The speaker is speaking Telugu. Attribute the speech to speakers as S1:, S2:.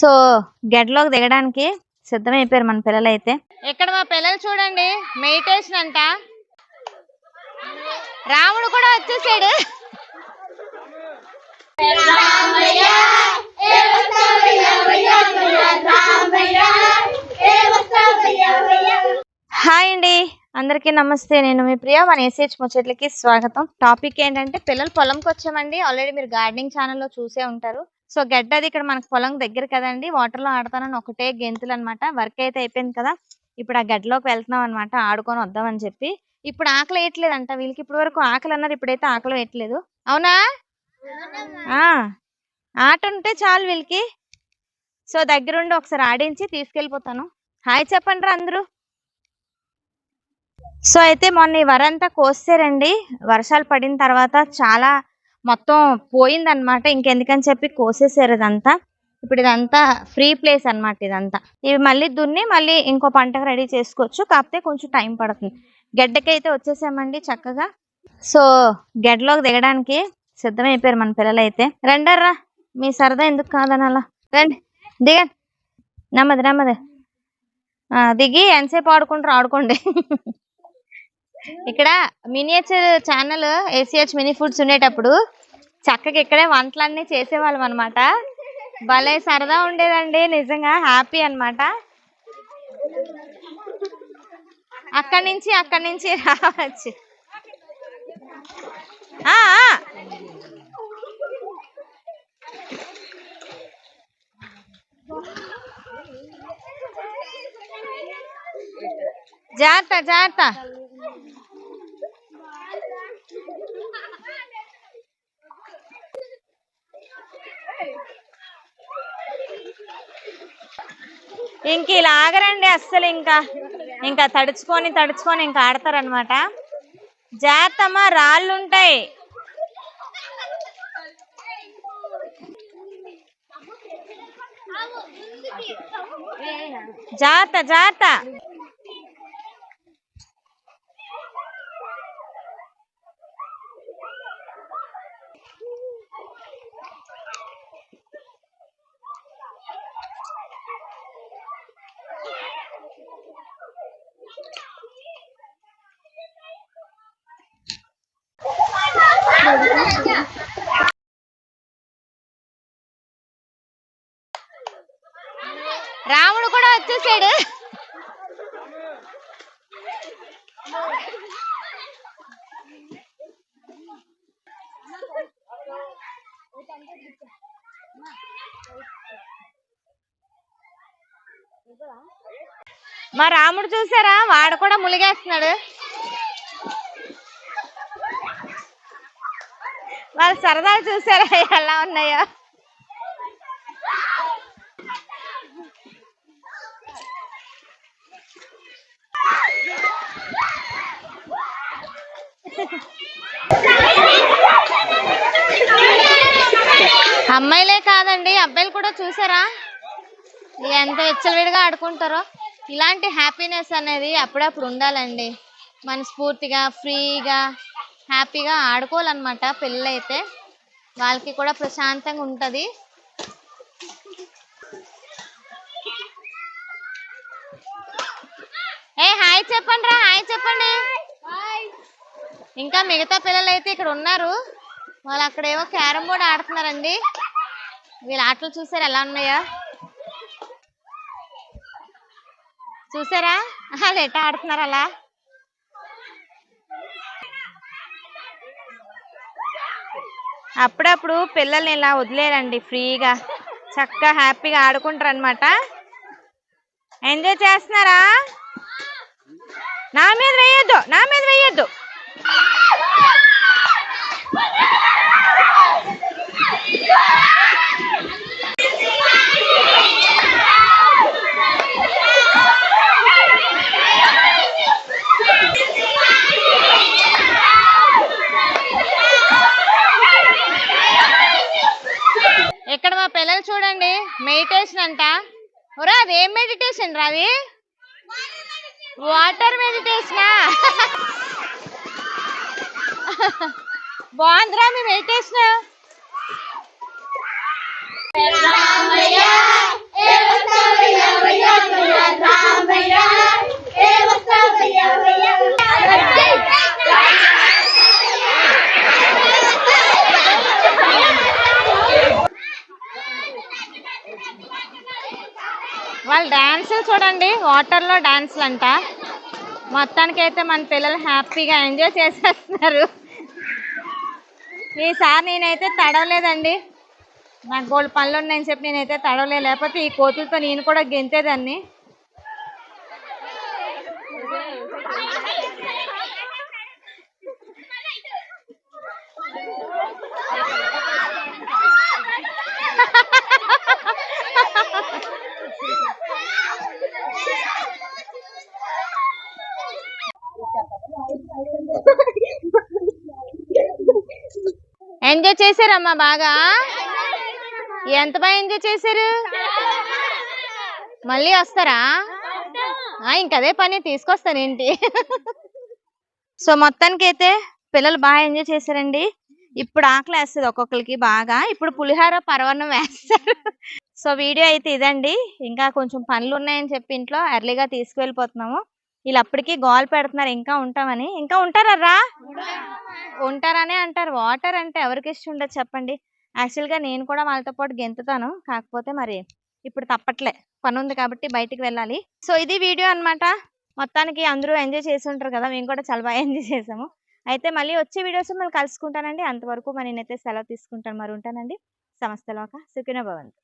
S1: సో గెడ్లోకి దిగడానికి సిద్ధమైపోయారు మన పిల్లలు అయితే
S2: ఇక్కడ మా పిల్లలు చూడండి? మెడిటేషన్ అంట. రాముడు కూడా వచ్చేసాడు.
S1: హాయ్ అండి. అందరికీ నమస్తే. నేను మీ ప్రియ మన ఎస్హెచ్ ముచ్చట్లకి స్వాగతం. టాపిక్ ఏంటంటే పిల్లలు పొలంకి వచ్చామండి ఆల్రెడీ మీరు గార్డెనింగ్ ఛానల్లో చూసే ఉంటారు. సో గడ్డ అది ఇక్కడ మనకు పొలం దగ్గర కదండి. వాటర్లో ఆడతానని ఒకటే గెంతులు అనమాట వర్క్ అయితే అయిపోయింది కదా. ఇప్పుడు ఆ గడ్డలోకి వెళ్తున్నాం అనమాట ఆడుకొని వద్దామని చెప్పి. ఇప్పుడు ఆకలి వేయట్లేదంట. వీళ్ళకి ఇప్పటి వరకు ఆకలి అన్నారు. ఇప్పుడైతే ఆకలి వేయట్లేదు. అవునా? ఆ ఆట ఉంటే చాలు వీళ్ళకి. సో దగ్గరుండి ఒకసారి ఆడించి తీసుకెళ్ళిపోతాను. హాయ్ చెప్పండి రా అందరూ. సో అయితే మొన్న ఈ వరంతా కోసారండి. వర్షాలు పడిన తర్వాత చాలా మొత్తం పోయిందనమాట ఇంకెందుకని చెప్పి కోసేసారు ఇదంతా. ఇప్పుడు ఇదంతా ఫ్రీ ప్లేస్ అన్నమాట ఇదంతా. ఇవి మళ్ళీ దున్ని మళ్ళీ ఇంకో పంటకు రెడీ చేసుకోవచ్చు. కాకపోతే కొంచెం టైం పడుతుంది. గడ్డకైతే వచ్చేసామండి చక్కగా. సో గడ్డలోకి దిగడానికి సిద్ధమైపోయారు మన పిల్లలు అయితే రండర్రా మీ సరదా ఎందుకు కాదని అలా. రండి దిగండి. నమ్మది నమ్మది. దిగి ఎంతసేపు ఆడుకుంటారు ఆడుకోండి. ఇక్కడ miniature channel ACH mini foods ఉండేటప్పుడు చక్కగా ఇక్కడే వంటలన్నీ చేసేవాళ్ళం అనమాట భలే సరదా ఉండేదండి నిజంగా హ్యాపీ అన్నమాట. అక్కడి నుంచి అక్కడి నుంచి రావచ్చు. జాగ్రత్త జాగ్రత్త. ఇంక ఇలా ఆగరండి అస్సలు ఇంకా. ఇంకా తడుచుకొని తడుచుకొని ఇంకా ఆడతారనమాట జాగ్రత్తమ్మా రాళ్ళు ఉంటాయి
S2: జాత జాత. చూసాడు
S1: మా రాముడు చూసారా? వాడు కూడా ములిగేస్తున్నాడు. వాళ్ళ సరదాలు చూసారా? ఎలా ఉన్నాయో?
S2: అమ్మాయిలే కాదండి అబ్బాయిలు కూడా చూసారా? ఎంత విచ్చలవిడిగా ఆడుకుంటారో. ఇలాంటి హ్యాపీనెస్ అనేది అప్పుడప్పుడు ఉండాలండి. మనస్ఫూర్తిగా ఫ్రీగా హ్యాపీగా ఆడుకోవాలన్నమాట పిల్లలైతే వాళ్ళకి కూడా ప్రశాంతంగా ఉంటుంది. ఏ హాయ్ చెప్పండి రా హాయ్ చెప్పండి. ఇంకా మిగతా పిల్లలు అయితే ఇక్కడ ఉన్నారు. వాళ్ళు అక్కడేమో క్యారమ్ బోర్డ్ ఆడుతున్నారండి. వీళ్ళ ఆటలు చూసారు? ఎలా ఉన్నాయో? చూసారా? వాళ్ళు ఎట్ట ఆడుతున్నారు అలా?
S1: అప్పుడప్పుడు పిల్లల్ని ఇలా వదిలేరండి ఫ్రీగా. చక్కగా హ్యాపీగా ఆడుకుంటారు అనమాట ఎంజాయ్ చేస్తున్నారా? నా మీద వేయొద్దు నా మీద వేయొద్దు.
S2: మెడిటేషన్ అంట ఒరే అదేం మెడిటేషన్ రావి వాటర్ మెడిటేషనా బాగుందిరా మీ మెడిటేషన్ రామయ్య రామయ్య రామయ్య చూడండి వాటర్లో డాన్స్లు అంట మొత్తానికి అయితే మన పిల్లలు హ్యాపీగా ఎంజాయ్ చేసేస్తున్నారు. ఈసారి నేనైతే తడవలేదండి. నాకు గోల్డ్ పనులు ఉన్నాయని చెప్పి నేనైతే తడవలేదు. లేకపోతే ఈ కోతులతో నేను కూడా గెంతేదాన్ని. ఎంజాయ్ చేశారమ్మా బాగా? ఎంత బాగా ఎంజాయ్ చేశారు? మళ్ళీ వస్తారా? ఇంకదే పని తీసుకొస్తానేంటి
S1: సో మొత్తానికి అయితే పిల్లలు బాగా ఎంజాయ్ చేశారండి. ఇప్పుడు ఆకలి వేస్తుంది ఒక్కొక్కరికి బాగా. ఇప్పుడు పులిహోర పరవన్నం వేస్తారు. సో వీడియో అయితే ఇదండి. ఇంకా కొంచెం పనులు ఉన్నాయని చెప్పి ఇంట్లో ఎర్లీగా తీసుకువెళ్ళిపోతున్నాము. వీళ్ళు అప్పటికి గోల్ పెడుతున్నారు ఇంకా ఉంటామని. ఇంకా ఉంటారా రా? ఉంటారనే అంటారు. వాటర్ అంటే ఎవరికి ఇష్టం ఉండదు చెప్పండి. యాక్చువల్గా నేను కూడా వాళ్ళతో పాటు గెంతుతాను. కాకపోతే మరి ఇప్పుడు తప్పట్లే. పని ఉంది కాబట్టి బయటికి వెళ్ళాలి. సో ఇది వీడియో అనమాట మొత్తానికి అందరూ ఎంజాయ్ చేసి ఉంటారు కదా. మేము కూడా చాలా బాగా ఎంజాయ్ చేసాము. అయితే మళ్ళీ వచ్చే వీడియోస్ మళ్ళీ కలుసుకుంటానండి. అంతవరకు మరి నేనైతే సెలవు తీసుకుంటాను. మరి ఉంటానండి. సమస్తలోక సుఖిన భవంతు.